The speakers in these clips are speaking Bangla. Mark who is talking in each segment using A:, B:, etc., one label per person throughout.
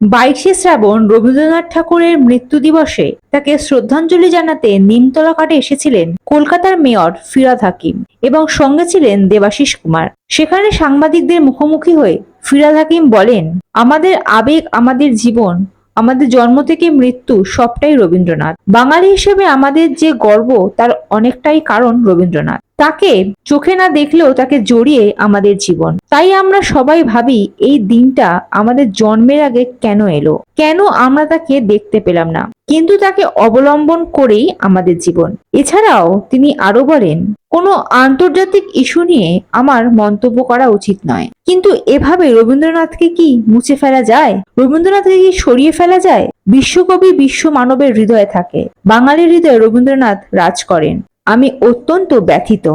A: বাইশে শ্রাবণ রবীন্দ্রনাথ ঠাকুরের মৃত্যু দিবসে তাকে শ্রদ্ধাঞ্জলি জানাতে নিমতলা ঘাটে এসেছিলেন কলকাতার মেয়র ফিরাদ হাকিম এবং সঙ্গে ছিলেন দেবাশিস কুমার। সেখানে সাংবাদিকদের মুখোমুখি হয়ে ফিরাদ হাকিম বলেন, আমাদের আবেগ, আমাদের জীবন, আমাদের জন্ম থেকে মৃত্যু সবটাই রবীন্দ্রনাথ। বাঙালি হিসেবে আমাদের যে গর্ব, তার অনেকটাই কারণ রবীন্দ্রনাথ। তাকে চোখে না দেখলেও তাকে জড়িয়ে আমাদের জীবন। তাই আমরা সবাই ভাবি, এই দিনটা আমাদের জন্মের আগে কেন এলো? কেন আমরা তাকে দেখতে পেলাম না? কিন্তু তাকে অবলম্বন করেই আমাদের জীবন। এছাড়াও তিনি আরও বলেন, কোনো আন্তর্জাতিক ইস্যু নিয়ে আমার মন্তব্য করা উচিত নয়। কিন্তু এভাবে রবীন্দ্রনাথকে কি মুছে ফেলা যায়? রবীন্দ্রনাথকে কি সরিয়ে ফেলা যায়? বিশ্বকবি বিশ্ব মানবের হৃদয়ে থাকে। বাঙালির হৃদয়ে রবীন্দ্রনাথ রাজ করেন। আমি অত্যন্ত ব্যথিত।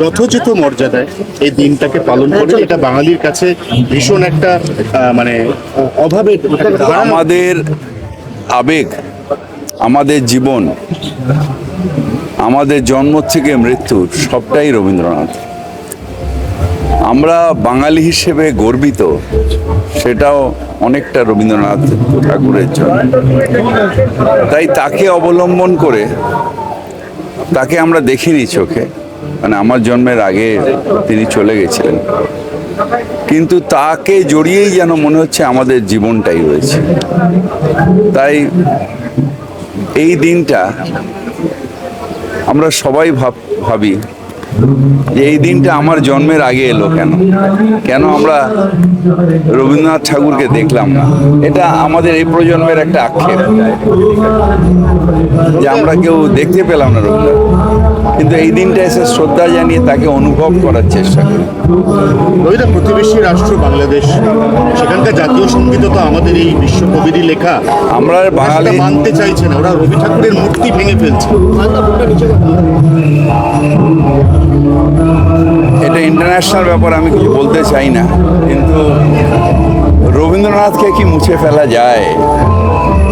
B: যথোচিত মর্যাদায় এই দিনটাকে পালন করে এটা বাঙালির কাছে ভীষণ একটা মানে অভাবের
C: আমাদের আবেগ আমাদের জীবন আমাদের জন্ম থেকে মৃত্যু সবটাই রবীন্দ্রনাথ। আমরা বাঙালি হিসেবে গর্বিত সেটাও অনেকটা রবীন্দ্রনাথ ঠাকুরের জন্য। তাই তাকে অবলম্বন করে তাকে আমরা দেখিনি চোখে। মানে আমার জন্মের আগে তিনি চলে গেছিলেন। কিন্তু তাকে জড়িয়েই যেন মনে হচ্ছে আমাদের জীবনটাই রয়েছে। তাই এই দিনটা আমরা সবাই ভাব, ভাবি যে এই দিনটা আমার জন্মের আগে এলো কেন? কেন আমরা রবীন্দ্রনাথ ঠাকুরকে দেখলাম না? এটা আমাদের এই প্রজন্মের একটা আক্ষেপ। যে আমরা কেউ দেখতে পেলাম না রবীন্দ্রনাথ। কিন্তু এই দিনটা এসে শ্রদ্ধা জানিয়ে তাকে অনুভব করার চেষ্টা করি।
B: রবিদা প্রতিবেশী রাষ্ট্র বাংলাদেশ সেখানকার জাতীয় সংগীত তো আমাদের এই বিশ্বকবিরই লেখা।
C: আমরা বাঙালি
B: মানতে চাইছে না। ওরা রবি ঠাকুরের মূর্তি ভেঙে ফেলছে।
C: এটা ইন্টারন্যাশনাল ব্যাপার, আমি কিছু বলতে চাই না। কিন্তু রবীন্দ্রনাথকে কি মুছে ফেলা যায়?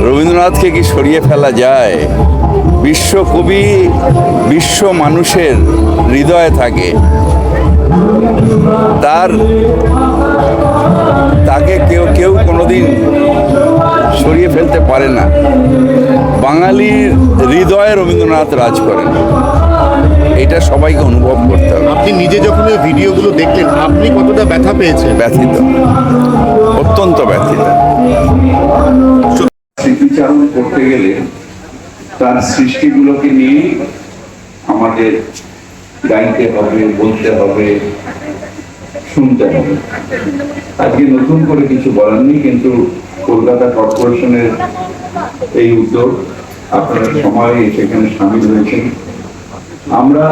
C: রবীন্দ্রনাথকে কি সরিয়ে ফেলা যায়? বিশ্ব কবি বিশ্ব মানুষের হৃদয়ে থাকে। তার, তাকে কেউ কেউ কোনোদিন সরিয়ে ফেলতে পারে না। বাঙালির হৃদয়ে রবীন্দ্রনাথ রাজ করেন। সবাইকে অনুভব করতে হবে।
B: আপনি নিজে যখন ওই ভিডিওগুলো দেখলেন আপনি কতটা ব্যথা পেয়েছেন?
C: ব্যথিত। অত্যন্ত ব্যথিত।
D: স্মৃতিচারণ করতে গেলে তার সৃষ্টিগুলোকে নিয়ে আমাদের গাইতে হবে বলতে হবে শুনতে হবে। আজকে নতুন করে কিছু বলার নেই কিন্তু কলকাতা কর্পোরেশনের এই উদ্যোগ আপনারা সময় সেখানে সামিল হয়েছেন। আমরা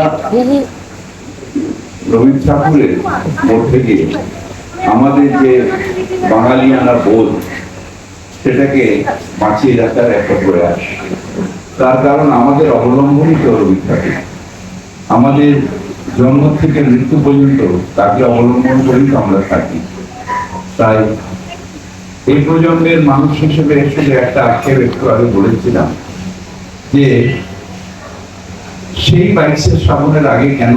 D: রবীন্দ্র ঠাকুরের মধ্যে দিয়ে আমাদের যে বাঙালিয়ানা বোধ, সেটাকে বাঁচিয়ে রাখার একটা প্রয়াস। তার কারণ আমাদের অবলম্বনই তো রবি ঠাকুর। আমাদের জন্ম থেকে মৃত্যু পর্যন্ত তাকে অবলম্বন করেই আমরা থাকি। তাই এই প্রজন্মের মানুষ হিসেবে একটা আক্ষেপ একটু আগে বলেছিলাম যে সেই বাইশে শ্রাবণের আগে কেন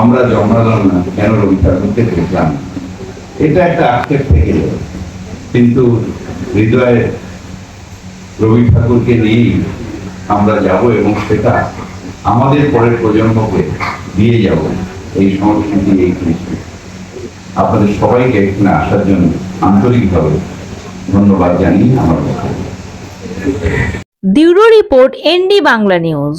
D: আমরা জন্মালাম না? কেন রবি ঠাকুরকে দেখলাম? এটা একটা আক্ষেপ থেকে কিন্তু হৃদয়ে রবি ঠাকুরকে নিয়েই আমরা যাব এবং সেটা আমাদের পরের প্রজন্মকে দিয়ে যাব। এই সংস্কৃতি, এই কৃষি আপনাদের সবাইকে এখানে আসার জন্য আন্তরিকভাবে ধন্যবাদ জানিয়ে আমার কথা।
A: Bureau report ND Bangla news.